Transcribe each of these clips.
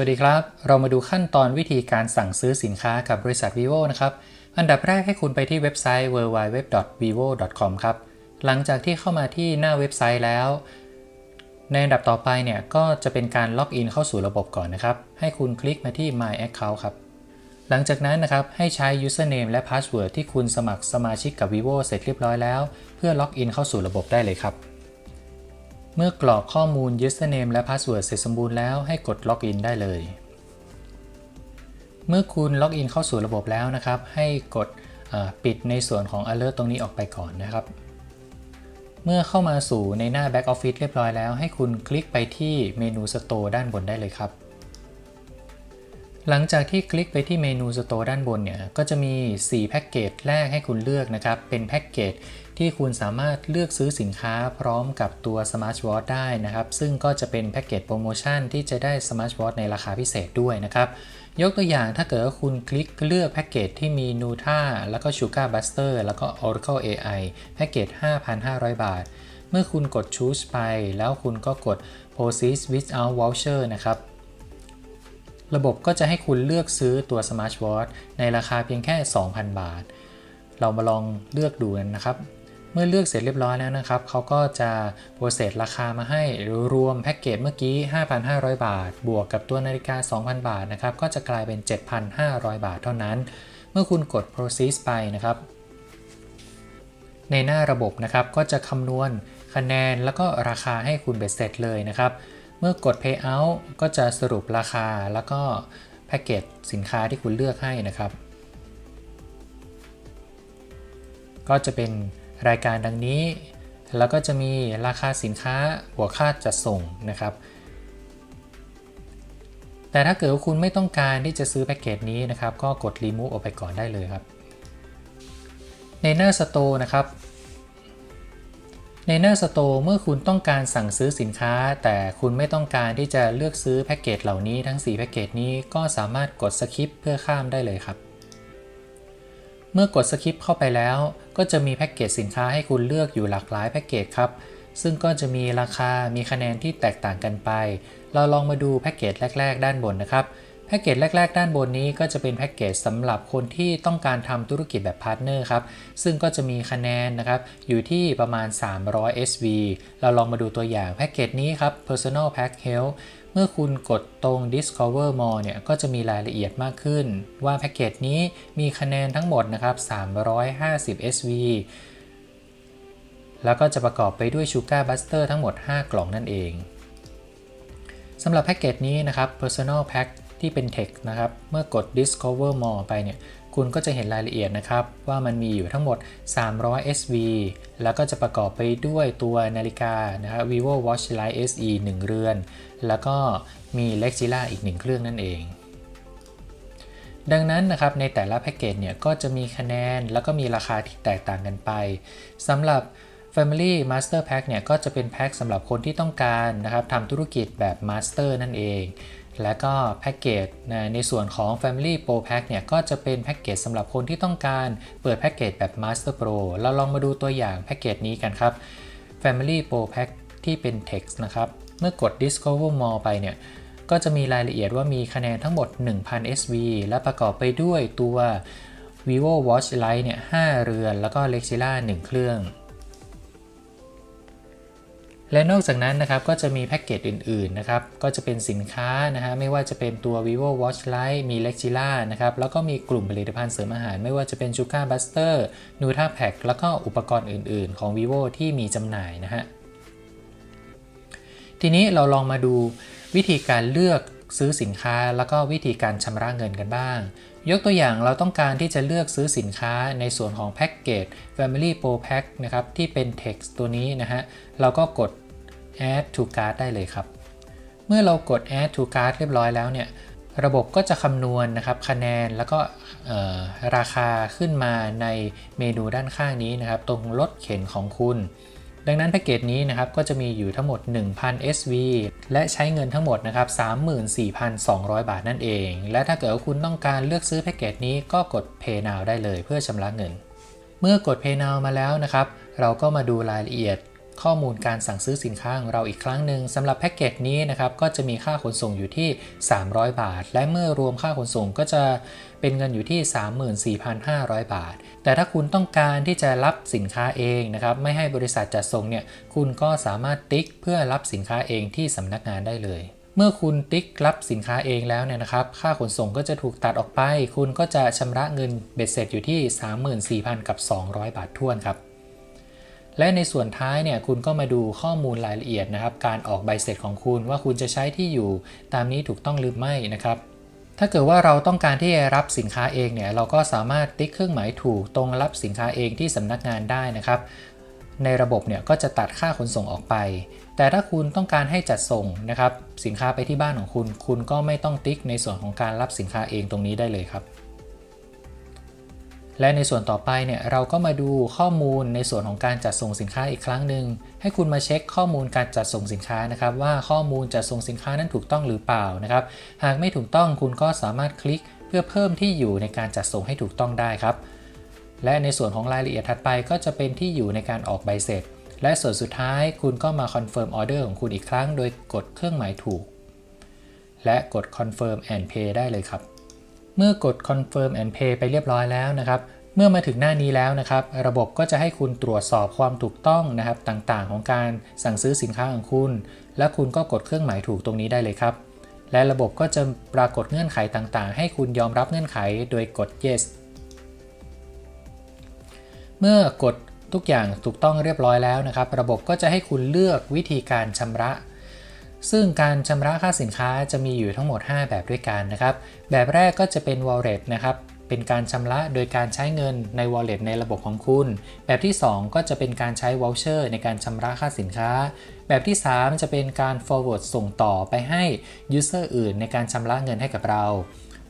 วัสดีครับ เรามาดูขั้นตอนวิธีการสั่งซื้อสินค้ากับบริษัท vivo นะครับ อันดับแรกให้คุณไปที่เว็บไซต์ www.vivo.com ครับ หลังจากที่เข้ามาที่หน้าเว็บไซต์แล้ว ในอันดับต่อไปเนี่ยก็จะเป็นการล็อกอินเข้าสู่ระบบก่อนนะครับ ให้คุณคลิกมาที่ my account ครับ หลังจากนั้นนะครับให้ใช้ username และ password ที่คุณสมัครสมาชิกกับ vivo เสร็จเรียบร้อยแล้ว เพื่อล็อกอินเข้าสู่ระบบได้เลยครับ เมื่อกรอกข้อมูล username และ password เสร็จสมบูรณ์แล้วให้กดล็อกอินได้เลย เมื่อคุณล็อกอินเข้าสู่ระบบแล้วนะครับ ให้กดปิดในส่วนของ alert ตรงนี้ออกไปก่อนนะครับ เมื่อเข้ามาสู่ในหน้า back office เรียบร้อยแล้ว ให้คุณคลิกไปที่เมนู store ด้านบนได้เลยครับ หลังจากที่คลิกไปที่เมนู store ด้านบนเนี่ย ก็จะมี 4 แพ็กเกจแรกให้คุณเลือกนะครับ เป็นแพ็กเกจ ที่คุณสามารถเลือกซื้อสินค้าพร้อมกับตัว Smart Watch ได้นะครับ ซึ่งก็จะเป็นแพ็กเกจโปรโมชั่นที่จะได้ Smart Watch ในราคาพิเศษด้วยนะครับ ยกตัวอย่างถ้าเกิดว่าคุณคลิกเลือกแพ็กเกจที่มี Nuta แล้วก็ Sugar Buster แล้วก็ Oracle AI แพ็กเกจ 5,500 บาท เมื่อคุณกด choose ไป แล้วคุณก็กด proceed without voucher นะครับระบบก็จะให้คุณเลือกซื้อตัว Smart Watch ในราคาเพียงแค่ 2,000 บาท เรามาลองเลือกดูกันนะครับ มื่อเลือกเสร็จเรียบร้อยแล้วนะครับเขาก็จะโปรเซสราคามาให้รวมแพ็กเกจเมื่อกี้ 5,500 บาท บวกกับตัวนาฬิกา 2,000 บาทนะครับก็จะกลายเป็น 7,500 บาทเท่านั้น เมื่อคุณกด proceed ไปนะครับในหน้าระบบนะครับก็จะคำนวณคะแนนแล้วก็ราคาให้คุณเบ็ดเสร็จเลยนะครับ เมื่อกด payout ก็จะสรุปราคาแล้วก็แพ็กเกจสินค้าที่คุณเลือกให้นะครับ ก็จะเป็น รายการดังนี้ แล้วก็จะมีราคาสินค้าบวกค่าจัดส่งนะครับ แต่ถ้าเกิดว่าคุณไม่ต้องการที่จะซื้อแพ็กเกจนี้นะครับ ก็กด remove ออกไปก่อนได้เลยครับ ในหน้า Store นะครับในหน้า Store เมื่อคุณต้องการสั่งซื้อสินค้า แต่คุณไม่ต้องการที่จะเลือกซื้อแพ็กเกจเหล่านี้ทั้ง 4 แพ็กเกจนี้ก็สามารถกด skip เพื่อข้ามได้เลยครับ เมื่อกด skip เข้าไปแล้ว ก็จะมีแพ็กเกจสินค้าให้คุณเลือกอยู่หลากหลายแพ็กเกจครับ ซึ่งก็จะมีราคา มีคะแนนที่แตกต่างกันไป เราลองมาดูแพ็กเกจแรก ๆ ด้านบนนะครับ แพ็กเกจแรก ๆ ด้านบนนี้ก็จะเป็นแพ็กเกจสำหรับคนที่ต้องการทำธุรกิจแบบพาร์ทเนอร์ครับ ซึ่งก็จะมีคะแนนนะครับ อยู่ที่ประมาณ 300 SV เราลองมาดูตัวอย่างแพ็กเกจนี้ครับ Personal Pack Health มื่อคุณกดตรง Discover More เนี่ยก็จะมีรายละเอียดมากขึ้น ว่าแพ็กเกจนี้มีคะแนนทั้งหมดนะครับ 350 SV แล้วก็จะประกอบไปด้วย Sugar Buster ทั้งหมด 5 กล่องนั่นเองสำหรับแพ็กเกจนี้นะครับ Personal Pack ที่เป็น Text นะครับ เมื่อกด Discover More ไปเนี่ย คุณก็จะเห็นรายละเอียดนะครับ ว่ามันมีอยู่ทั้งหมด 300 SV แล้วก็จะประกอบไปด้วยตัวนาฬิกานะครับ Vivo Watch Lite SE 1 เรือน แล้วก็มี lexila อีก 1 เครื่องนั่นเอง ดังนั้นนะครับในแต่ละแพ็กเกจเนี่ยก็จะมีคะแนนแล้วก็มีราคาที่แตกต่างกันไปสำหรับ Family Master Pack เนี่ยก็จะเป็นแพ็กสำหรับคนที่ต้องการนะครับทำธุรกิจแบบ Master นั่นเอง และก็แพ็กเกจในส่วนของ Family Pro Pack เนี่ยก็จะเป็นแพ็กเกจสำหรับคนที่ต้องการเปิดแพ็กเกจแบบ Master Pro เราลองมาดูตัวอย่างแพ็กเกจนี้กันครับ Family Pro Pack ที่เป็น Text นะครับ เมื่อกด Discover More ไปเนี่ย ก็จะมีรายละเอียดว่ามีคะแนนทั้งหมด 1,000 SV และประกอบไปด้วยตัว Vivo Watch Lite เนี่ย 5 เรือน แล้วก็ Lexilla 1 เครื่อง และนอกจากนั้นนะครับก็จะมีแพ็กเกจอื่นๆนะครับก็จะเป็นสินค้านะฮะไม่ว่าจะเป็นตัว vivo watch lite มี lexilla นะครับแล้วก็มีกลุ่มผลิตภัณฑ์เสริมอาหาร ไม่ว่าจะเป็น sugar buster nutra pack แล้วก็อุปกรณ์อื่นๆ ของ vivo ที่มีจำหน่ายนะฮะทีนี้เราลองมาดูวิธีการเลือก ซื้อสินค้าแล้วก็วิธีการชำระเงินกันบ้าง ยกตัวอย่างเราต้องการที่จะเลือกซื้อสินค้าในส่วนของแพ็กเกจ Family Pro Pack นะครับที่เป็น Text ตัวนี้นะฮะเราก็กด add to cart ได้เลยครับ เมื่อเรากด add to cart เรียบร้อยแล้วเนี่ยระบบก็จะคำนวณนะครับคะแนนแล้วก็ราคาขึ้นมาในเมนูด้านข้างนี้นะครับ ตรงรถเข็นของคุณ ดังนั้นแพ็กเกจนี้นะครับก็จะมีอยู่ทั้งหมด 1,000 SV และใช้เงินทั้งหมดนะครับ34,200 บาทนั่นเอง และถ้าเกิดว่าคุณต้องการเลือกซื้อแพ็กเกจนี้ก็กด Pay Now ได้เลยเพื่อชำระเงิน เมื่อกด Pay Now มาแล้วนะครับ เราก็มาดูรายละเอียด ข้อมูลการสั่งซื้อสินค้าของเราอีกครั้งหนึ่งสำหรับแพ็กเกจนี้นะครับก็จะมีค่าขนส่งอยู่ที่ 300 บาท และเมื่อรวมค่าขนส่งก็จะเป็นเงินอยู่ที่ 34,500 บาท แต่ถ้าคุณต้องการที่จะรับสินค้าเองนะครับไม่ให้บริษัทจัดส่งเนี่ยคุณก็สามารถติ๊กเพื่อรับสินค้าเองที่สำนักงานได้เลยเมื่อคุณติ๊กรับสินค้าเองแล้วเนี่ยนะครับ ค่าขนส่งก็จะถูกตัดออกไป คุณก็จะชำระเงินเบ็ดเสร็จอยู่ที่ 34,000 กับ 200 บาทท้วนครับ และในส่วนท้ายเนี่ยคุณก็มาดูข้อมูลรายละเอียดนะครับ การออกใบเสร็จของคุณว่าคุณจะใช้ที่อยู่ตามนี้ถูกต้องหรือไม่นะครับถ้าเกิดว่าเราต้องการที่จะรับสินค้าเองเนี่ยเราก็สามารถติ๊กเครื่องหมายถูกตรงรับสินค้าเองที่สำนักงานได้นะครับ ในระบบเนี่ยก็จะตัดค่าขนส่งออกไป แต่ถ้าคุณต้องการให้จัดส่งนะครับ สินค้าไปที่บ้านของคุณ คุณก็ไม่ต้องติ๊กในส่วนของการรับสินค้าเองตรงนี้ได้เลยครับ และในส่วนต่อไปเนี่ยเราก็มาดูข้อมูลในส่วนของการจัดส่งสินค้าอีกครั้งหนึ่งให้คุณมาเช็คข้อมูลการจัดส่งสินค้านะครับ ว่าข้อมูลจัดส่งสินค้านั้นถูกต้องหรือเปล่านะครับ หากไม่ถูกต้องคุณก็สามารถคลิกเพื่อเพิ่มที่อยู่ในการจัดส่งให้ถูกต้องได้ครับ และในส่วนของรายละเอียดถัดไปก็จะเป็นที่อยู่ในการออกใบเสร็จ และส่วนสุดท้ายคุณก็มาคอนเฟิร์มออเดอร์ของคุณอีกครั้ง โดยกดเครื่องหมายถูก และกด confirm and pay ได้เลยครับ เมื่อกด confirm and pay ไปเรียบร้อยแล้วนะครับ เมื่อมาถึงหน้านี้แล้วนะครับ ระบบก็จะให้คุณตรวจสอบความถูกต้องนะครับต่างๆ ของการสั่งซื้อสินค้าของคุณ และคุณก็กดเครื่องหมายถูกตรงนี้ได้เลยครับ และระบบก็จะปรากฏเงื่อนไขต่างๆ ให้คุณยอมรับเงื่อนไขโดยกด yes เมื่อกดทุกอย่างถูกต้องเรียบร้อยแล้วนะครับ ระบบก็จะให้คุณเลือกวิธีการชำระ ซึ่งการชำระค่าสินค้าจะมีอยู่ทั้งหมด 5 แบบด้วยกันนะครับ แบบแรกก็จะเป็น wallet นะครับ เป็นการชำระโดยการใช้เงินใน wallet ในระบบของคุณ แบบที่ 2 ก็จะเป็นการใช้ voucher ในการชำระค่าสินค้า แบบที่ 3 จะเป็นการ forward ส่งต่อไปให้ user อื่น ในการชำระเงินให้กับเรา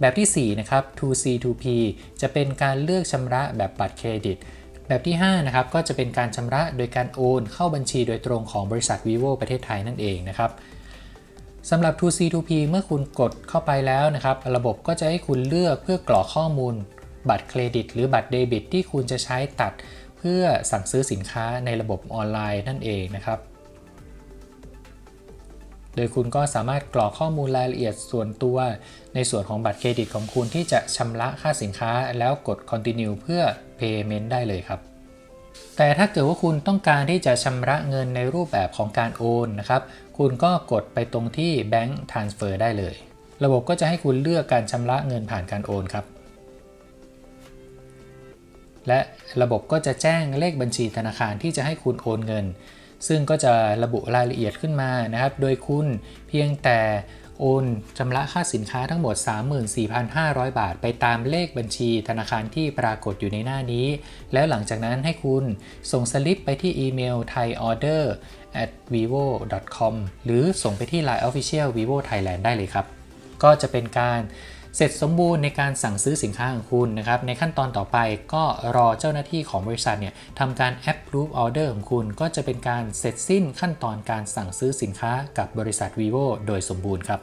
แบบที่ 4 นะครับ 2C2P จะเป็นการเลือกชำระแบบบัตรเครดิต แบบที่ 5 นะครับ ก็จะเป็นการชำระโดยการโอน เข้าบัญชีโดยตรงของบริษัท vivo ประเทศไทยนั่นเองนะครับ สำหรับ 2C2P เมื่อคุณกดเข้าไปแล้วนะครับ ระบบก็จะให้คุณเลือกเพื่อกรอกข้อมูล บัตรเครดิต หรือบัตรเดบิต ที่คุณจะใช้ตัดเพื่อสั่งซื้อสินค้าในระบบออนไลน์นั่นเองนะครับ โดยคุณก็สามารถกรอกข้อมูลรายละเอียดส่วนตัว ในส่วนของบัตรเครดิตของคุณที่จะชำระค่าสินค้า แล้วกด continue เพื่อ payment ได้เลยครับ แต่ถ้าเกิดว่าคุณต้องการที่จะชำระเงินในรูปแบบของการโอนนะครับ คุณก็กดไปตรงที่ Bank Transfer ได้เลย ระบบก็จะให้คุณเลือกการชำระเงินผ่านการโอนครับ และระบบก็จะแจ้งเลขบัญชีธนาคารที่จะให้คุณโอนเงิน ซึ่งก็จะระบุรายละเอียดขึ้นมานะครับ โดยคุณเพียงแต่ โอนชำระค่าสินค้าทั้งหมด 34,500 บาท ไปตามเลขบัญชีธนาคารที่ปรากฏอยู่ในหน้านี้ แล้วหลังจากนั้นให้คุณส่งสลิปไปที่อีเมล thaiorder at vivo com หรือส่งไปที่ Line Official vivo Thailand ได้เลยครับ ก็จะเป็นการ เสร็จสมบูรณ์ในการสั่งซื้อสินค้าของคุณนะครับ ในขั้นตอนต่อไปก็รอเจ้าหน้าที่ของบริษัทเนี่ยทำการ approve order ของคุณ ก็จะเป็นการเสร็จสิ้นขั้นตอนการสั่งซื้อสินค้ากับบริษัท vivo โดยสมบูรณ์ครับ